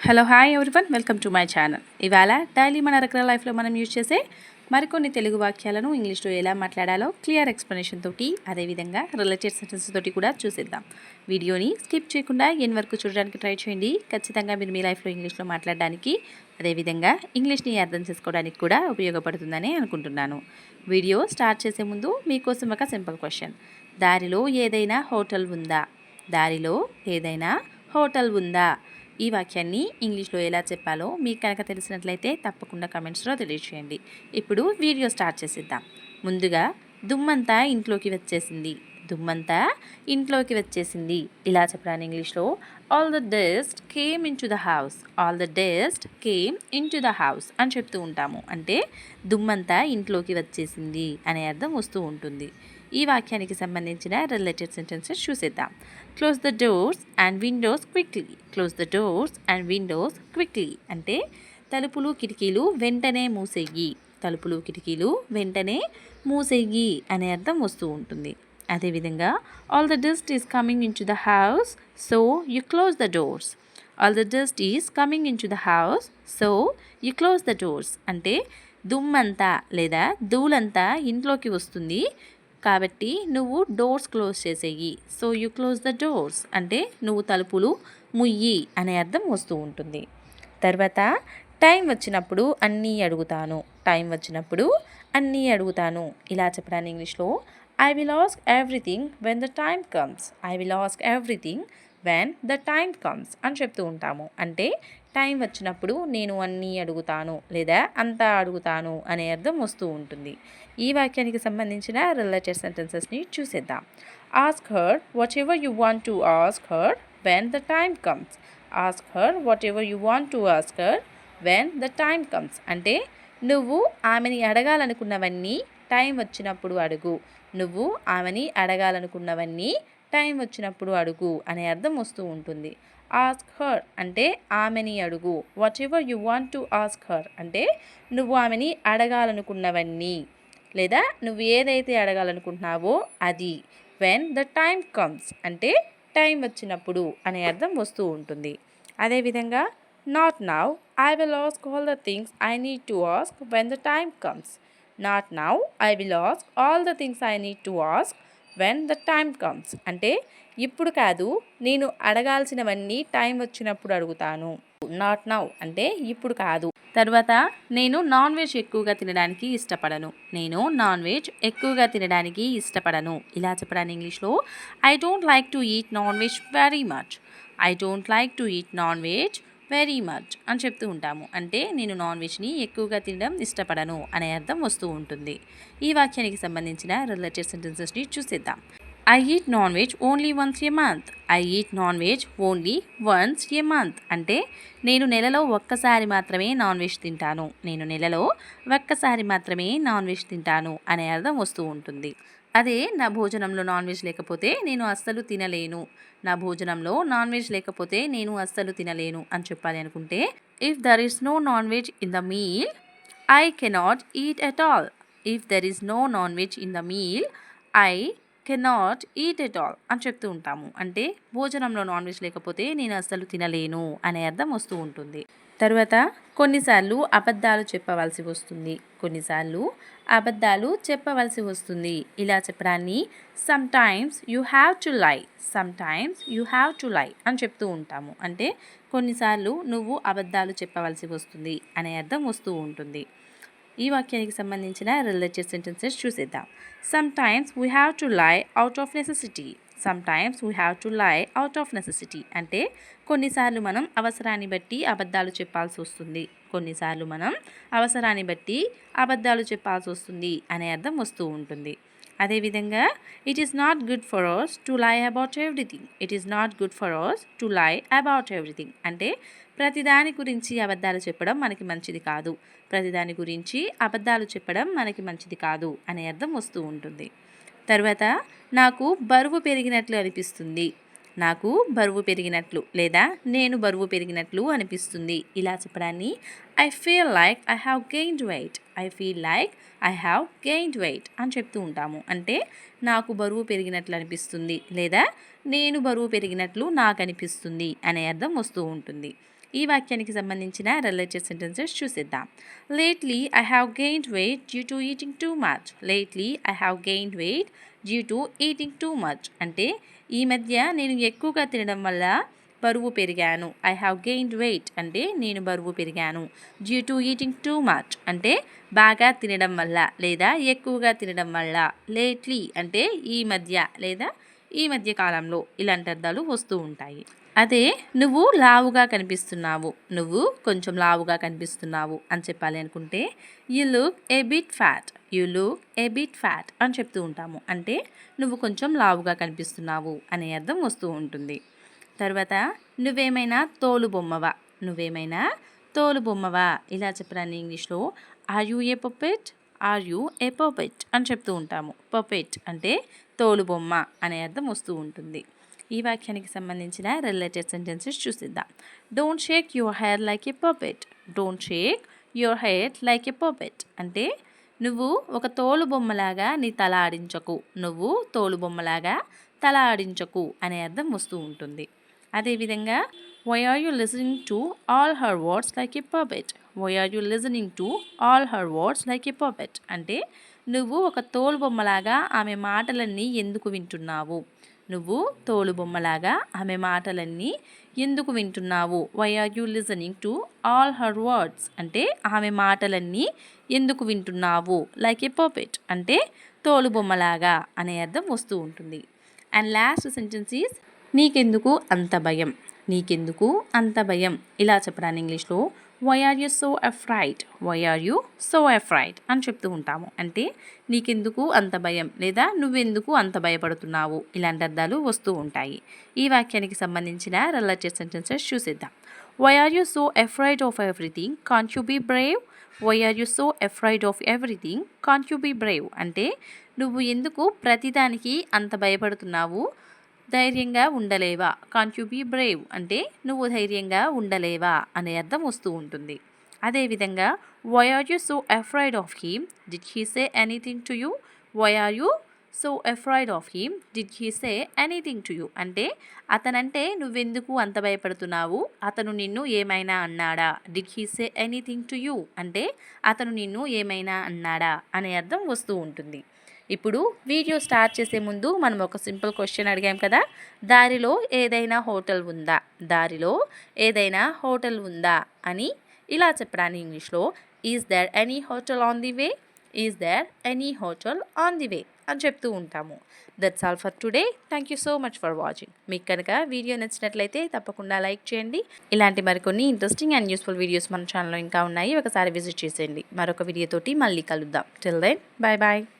Hello hi everyone welcome to my channel ఇవాళ daily మన regular లైఫ్లో మనం యూజ్ చేసే మరికొన్ని తెలుగు వాక్యాలను ఇంగ్లీష్లో ఎలా మాట్లాడాలో క్లియర్ ఎక్స్ప్లెనేషన్ తోటి అదేవిధంగా రిలేటెడ్ సెంటెన్స్ తోటి కూడా చూసేద్దాం. వీడియోని స్కిప్ చేయకుండా ఎన్ వరకు చూడడానికి ట్రై చేయండి. ఖచ్చితంగా మీరు మీ లైఫ్లో ఇంగ్లీష్లో మాట్లాడడానికి అదేవిధంగా ఇంగ్లీష్ని అర్థం చేసుకోవడానికి కూడా ఉపయోగపడుతుందని అనుకుంటున్నాను. వీడియో స్టార్ట్ చేసే ముందు మీకోసం ఒక సింపుల్ క్వశ్చన్ దారిలో ఏదైనా హోటల్ ఉందా? దారిలో ఏదైనా హోటల్ ఉందా? ఈ వాక్యాన్ని ఇంగ్లీష్లో ఎలా చెప్పాలో మీకు కనుక తెలిసినట్లయితే తప్పకుండా కమెంట్స్లో తెలియచేయండి ఇప్పుడు వీడియో స్టార్ట్ చేసేద్దాం. ముందుగా దుమ్మంతా ఇంట్లోకి వచ్చేసింది. దుమ్మంతా ఇంట్లోకి వచ్చేసింది. ఇలా చెప్పడానికి ఇంగ్లీష్లో all the dust came into the house all the dust came into the house అని చెప్తూ ఉంటాము. అంటే దుమ్మంతా ఇంట్లోకి వచ్చేసింది అనే అర్థం వస్తూ ఉంటుంది. ఈ వాక్యానికి సంబంధించిన రిలేటెడ్ సెంటెన్సెస్ చూసేద్దాం. Close the doors and windows quickly close the doors and windows quickly అంటే తలుపులు కిటికీలు వెంటనే మూసేయి. తలుపులు కిటికీలు వెంటనే మూసేయి అనే అర్థం వస్తూ ఉంటుంది. అదేవిధంగా all the dust is coming into the house so you close the doors all the dust is coming into the house so you close the doors అంటే దుమ్మంతా లేదా ధూళంతా ఇంట్లోకి వస్తుంది. కాబట్టి నువ్వు డోర్స్ క్లోజ్ చేసేయి. So you close the doors అంటే నువ్వు తలుపులు ముయ్యి అనే అర్థం వస్తూ ఉంటుంది. తర్వాత టైం వచ్చినప్పుడు అన్నీ అడుగుతాను. టైం వచ్చినప్పుడు అన్నీ అడుగుతాను. ఇలా చెప్పడానికి ఇంగ్లీష్లో I will ask everything when the time comes I will ask everything when the time comes అని చెప్తూ ఉంటాము. అంటే టైం వచ్చినప్పుడు నేను అన్నీ అడుగుతాను లేదా అంతా అడుగుతాను అనే అర్థం వస్తూ ఉంటుంది. ఈ వాక్యానికి సంబంధించిన రిలేటెడ్ సెంటెన్సెస్ని చూసేద్దాం. Ask her whatever you want to ask her when the time comes ask her whatever you want to ask her when the time comes అంటే నువ్వు ఆమెని అడగాలనుకున్నవన్నీ టైం వచ్చినప్పుడు అడుగు. నువ్వు ఆమెని అడగాలనుకున్నవన్నీ టైం వచ్చినప్పుడు అడుగు అనే అర్థం వస్తూ ఉంటుంది. ఆస్క్ హర్ అంటే ఆమెని అడుగు. Whatever you want to ask her అంటే నువ్వు ఆమెని అడగాలనుకున్నవన్నీ లేదా నువ్వు ఏదైతే అడగాలనుకుంటున్నావో అది. వెన్ ద టైం కమ్స్ అంటే టైం వచ్చినప్పుడు అనే అర్థం వస్తూ ఉంటుంది. అదేవిధంగా not now I will ask all the things I need to ask when the time comes not now I will ask all the things I need to ask when the time comes అంటే ఇప్పుడు కాదు నేను అడగాల్సినవన్నీ time వచ్చినప్పుడు అడుగుతాను. Not now అంటే ఇప్పుడు కాదు. తర్వాత నేను నాన్ వెజ్ ఎక్కువగా తినడానికి ఇష్టపడను. నేను నాన్ వెజ్ ఎక్కువగా తినడానికి ఇష్టపడను. ఇలా చెప్పడానికి ఇంగ్లీష్లో I don't like to eat non veg very much I don't like to eat non veg very much అని చెప్తూ ఉంటాము. అంటే నేను నాన్ వెజ్ని ఎక్కువగా తినడం ఇష్టపడను అనే అర్థం వస్తూ ఉంటుంది. ఈ వాక్యానికి సంబంధించిన రిలేటెడ్ సెంటెన్సెస్ని చూసేద్దాం. I eat non veg only once a month I eat non veg only once a month అంటే నేను నెలలో ఒక్కసారి మాత్రమే నాన్ వెజ్ తింటాను. నేను నెలలో ఒక్కసారి మాత్రమే నాన్ వెజ్ తింటాను అనే అర్థం వస్తూ ఉంటుంది. అదే నా భోజనంలో నాన్ వెజ్ లేకపోతే నేను అస్సలు తినలేను. నా భోజనంలో నాన్ వెజ్ లేకపోతే నేను అస్సలు తినలేను అని చెప్పాలి అనుకుంటే if there is no non veg in the meal I cannot eat at all if there is no non veg in the meal I cannot eat at all అని చెప్తూ ఉంటాము. అంటే భోజనంలో నాన్ వెజ్ లేకపోతే నేను అస్సలు తినలేను అనే అర్థం వస్తూ ఉంటుంది. తర్వాత కొన్నిసార్లు అబద్ధాలు చెప్పవలసి వస్తుంది. కొన్నిసార్లు అబద్ధాలు చెప్పవలసి వస్తుంది. ఇలా చెప్పడాన్ని sometimes you have to lie sometimes you have to lie అని చెప్తూ ఉంటాము. అంటే కొన్నిసార్లు నువ్వు అబద్ధాలు చెప్పవలసి వస్తుంది అనే అర్థం వస్తూ ఉంటుంది. ఈ వాక్యానికి సంబంధించిన రిలేటెడ్ సెంటెన్సెస్ చూసేద్దాం. Sometimes we have to lie out of necessity sometimes we have to lie out of necessity అంటే కొన్నిసార్లు మనం అవసరాన్ని బట్టి అబద్ధాలు చెప్పాల్సి వస్తుంది. కొన్నిసార్లు మనం అవసరాన్ని బట్టి అబద్ధాలు చెప్పాల్సి వస్తుంది అనే అర్థం వస్తూ ఉంటుంది. అదేవిధంగా it is not good for ours to lie about everything it is not good for ours to lie about everything అంటే ప్రతిదాని గురించి అబద్ధాలు చెప్పడం మనకి మంచిది కాదు. ప్రతిదాని గురించి అబద్ధాలు చెప్పడం మనకి మంచిది కాదు అనే అర్థం వస్తూ ఉంటుంది. తర్వాత నాకు బరువు పెరిగినట్లు అనిపిస్తుంది. నాకు బరువు పెరిగినట్లు లేదా నేను బరువు పెరిగినట్లు అనిపిస్తుంది. ఇలా చెప్పడాన్ని I feel like I have gained weight I feel like I have gained weight అని చెప్తూ ఉంటాము. అంటే నాకు బరువు పెరిగినట్లు అనిపిస్తుంది లేదా నేను బరువు పెరిగినట్లు నాకు అనిపిస్తుంది అనే అర్థం వస్తూ ఉంటుంది. ఈ వాక్యానికి సంబంధించిన related sentences చూసిద్దాం. Lately I have gained weight due to eating too much lately I have gained weight due to eating too much అంటే ఈ మధ్య నేను ఎక్కువగా తినడం వల్ల బరువు పెరిగాను. ఐ హ్యావ్ గెయిన్డ్ వెయిట్ అంటే నేను బరువు పెరిగాను. Due to eating too much అంటే బాగా తినడం వల్ల లేదా ఎక్కువగా తినడం వల్ల. లేట్లీ అంటే ఈ మధ్య లేదా ఈ మధ్య కాలంలో ఇలాంటి అర్థాలు వస్తూ ఉంటాయి. అదే నువ్వు లావుగా కనిపిస్తున్నావు. నువ్వు కొంచెం లావుగా కనిపిస్తున్నావు అని చెప్పాలి అనుకుంటే you look a bit fat you look a bit fat అని చెప్తూ ఉంటాము. అంటే నువ్వు కొంచెం లావుగా కనిపిస్తున్నావు అనే అర్థం వస్తూ ఉంటుంది. తర్వాత నువ్వేమైనా తోలు బొమ్మవా? నువ్వేమైనా తోలు బొమ్మవా? ఇలా చెప్పడాన్ని ఇంగ్లీష్లో are you a puppet are you a puppet అని చెప్తూ ఉంటాము. పొపెట్ అంటే తోలు బొమ్మ అనే అర్థం వస్తూ ఉంటుంది. ఈ వాక్యానికి సంబంధించిన related sentences చూసిద్దాం. Don't shake your hair like a puppet don't shake your hair like a puppet అంటే నువ్వు ఒక తోలు బొమ్మలాగా నీ తల ఆడించకు. నువ్వు తోలు బొమ్మలాగా తల ఆడించకు అనే అర్థం వస్తూ ఉంటుంది. అదేవిధంగా why are you listening to all her words like a puppet why are you listening to all her words like a puppet అంటే నువ్వు ఒక తోలు బొమ్మలాగా ఆమె మాటలన్నీ ఎందుకు వింటున్నావు? నువ్వు తోలుబొమ్మలాగా ఆమె మాటలన్నీ ఎందుకు వింటున్నావు? Why are you listening to all her words అంటే ఆమె మాటలన్నీ ఎందుకు వింటున్నావు? లైక్ ఏ పర్ఫెక్ట్ అంటే తోలుబొమ్మలాగా అనే అర్థం వస్తూ ఉంటుంది. అండ్ లాస్ట్ సెంటెన్స్ ఈస్ నీకెందుకు అంత భయం? నీకెందుకు అంత భయం? ఇలా చెప్పడానికి ఇంగ్లీష్లో why are you so afraid why are you so afraid అని చెప్తూ ఉంటాము. అంటే నీకెందుకు అంత భయం? లేదా నువ్వెందుకు అంత భయపడుతున్నావు? ఇలాంటి అర్థాలు వస్తూ ఉంటాయి. ఈ వాక్యానికి సంబంధించిన related sentences చూసిద్దాం. Why are you so afraid of everything can't you be brave why are you so afraid of everything can't you be brave అంటే నువ్వు ఎందుకు ప్రతిదానికి అంత భయపడుతున్నావు? ధైర్యంగా ఉండలేవా? కాంట్ యూ బీ బ్రేవ్ అంటే నువ్వు ధైర్యంగా ఉండలేవా? అనే అర్థం వస్తూ ఉంటుంది. అదేవిధంగా why are you so afraid of him did he say anything to you why are you so afraid of him did he say anything to you అంటే అతనంటే నువ్వెందుకు అంత భయపడుతున్నావు? అతను నిన్ను ఏమైనా అన్నాడా? Did he say anything to you అంటే అతను నిన్ను ఏమైనా అన్నాడా? అనే అర్థం వస్తూ ఉంటుంది. ఇప్పుడు వీడియో స్టార్ట్ చేసే ముందు మనం ఒక సింపుల్ క్వశ్చన్ అడిగాం కదా. దారిలో ఏదైనా హోటల్ ఉందా? దారిలో ఏదైనా హోటల్ ఉందా? అని ఇలా చెప్పడానికి ఇంగ్లీష్లో is there any hotel on the way is there any hotel on the way అని చెప్తూ ఉంటాము. That's all for today thank you so much for watching మీకు కనుక వీడియో నచ్చినట్లయితే తప్పకుండా లైక్ చేయండి. ఇలాంటి మరికొన్ని ఇంట్రెస్టింగ్ అండ్ యూస్ఫుల్ వీడియోస్ మన ఛానల్లో ఇంకా ఉన్నాయి. ఒకసారి విజిట్ చేసేయండి. మరొక వీడియోతోటి మళ్ళీ కలుద్దాం. Till then bye bye